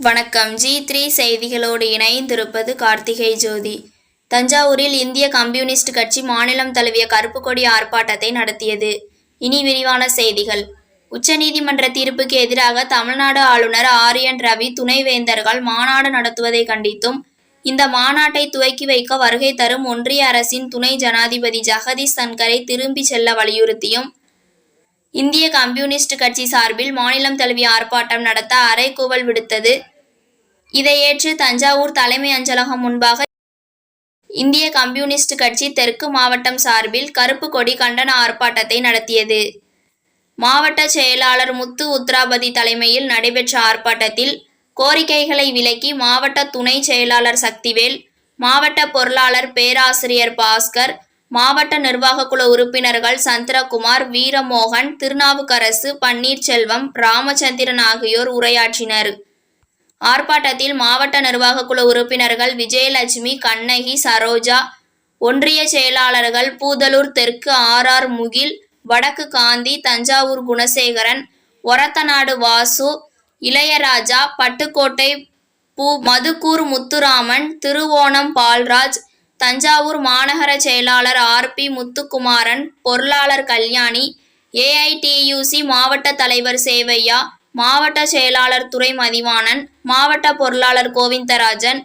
வணக்கம். G three செய்திகளோடு இணைந்திருப்பது கார்த்திகை ஜோதி. தஞ்சாவூரில் இந்திய கம்யூனிஸ்ட் கட்சி மாநிலம் தழுவிய கருப்பு கொடி ஆர்ப்பாட்டத்தை நடத்தியது. இனி விரிவான செய்திகள். உச்சநீதிமன்ற தீர்ப்புக்கு எதிராக தமிழ்நாடு ஆளுநர் ஆர் என் ரவி துணைவேந்தர்கள் மாநாடு நடத்துவதை கண்டித்தும் இந்த மாநாட்டை துவக்கி வைக்க வருகை தரும் ஒன்றிய அரசின் துணை ஜனாதிபதி ஜெகதீஷ் தன்கரை திரும்பி செல்ல வலியுறுத்தியும் இந்திய கம்யூனிஸ்ட் கட்சி சார்பில் மாநிலம் தழுவிய ஆர்ப்பாட்டம் நடத்த அறைகூவல் விடுத்தது. இதை ஏற்று தஞ்சாவூர் தலைமை அஞ்சலகம் முன்பாக இந்திய கம்யூனிஸ்ட் கட்சி தெற்கு மாவட்டம் சார்பில் கருப்பு கொடி கண்டன ஆர்ப்பாட்டத்தை நடத்தியது. மாவட்ட செயலாளர் முத்து உத்ராபதி தலைமையில் நடைபெற்ற ஆர்ப்பாட்டத்தில் கோரிக்கைகளை விலக்கி மாவட்ட துணை செயலாளர் சக்திவேல் மாவட்ட பொருளாளர் பேராசிரியர் பாஸ்கர் மாவட்ட நிர்வாகக் குழு உறுப்பினர்கள் சந்திரகுமார் வீரமோகன் திருநாவுக்கரசு பன்னீர்செல்வம் ராமச்சந்திரன் ஆகியோர் உரையாற்றினர். ஆர்ப்பாட்டத்தில் மாவட்ட நிர்வாகக் குழு உறுப்பினர்கள் விஜயலட்சுமி கண்ணகி சரோஜா ஒன்றிய செயலாளர்கள் பூதலூர் தெற்கு ஆர் ஆர் முகில் வடக்கு காந்தி தஞ்சாவூர் குணசேகரன் ஒரத்தநாடு வாசு இளையராஜா பட்டுக்கோட்டை பூ மதுக்கூர் முத்துராமன் திருவோணம் பால்ராஜ் தஞ்சாவூர் மாநகர செயலாளர் ஆர் பி முத்துக்குமாரன் பொருளாளர் கல்யாணி ஏஐடியூசி மாவட்ட தலைவர் சேவையா மாவட்ட செயலாளர் துறை மதிவாணன் மாவட்ட பொருளாளர் கோவிந்தராஜன்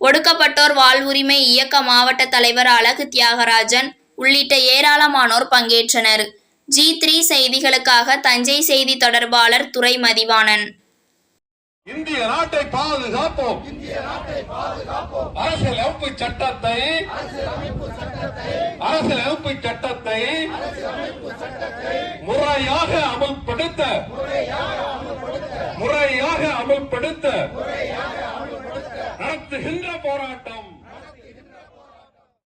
ஒடுக்கப்பட்டோர் வாழ்வுரிமை இயக்க மாவட்ட தலைவர் அழகு தியாகராஜன் உள்ளிட்ட ஏராளமானோர் பங்கேற்றனர். ஜி த்ரீ செய்திகளுக்காக தஞ்சை செய்தி தொடர்பாளர் துறை மதிவாணன் இந்திய நாட்டை பாதுகாப்போம். அரசியலமைப்பு சட்டத்தை அரசியலமைப்பு சட்டத்தை முறையாக அமல்படுத்த முறையாக அமல்படுத்த நடத்துகின்ற போராட்டம்.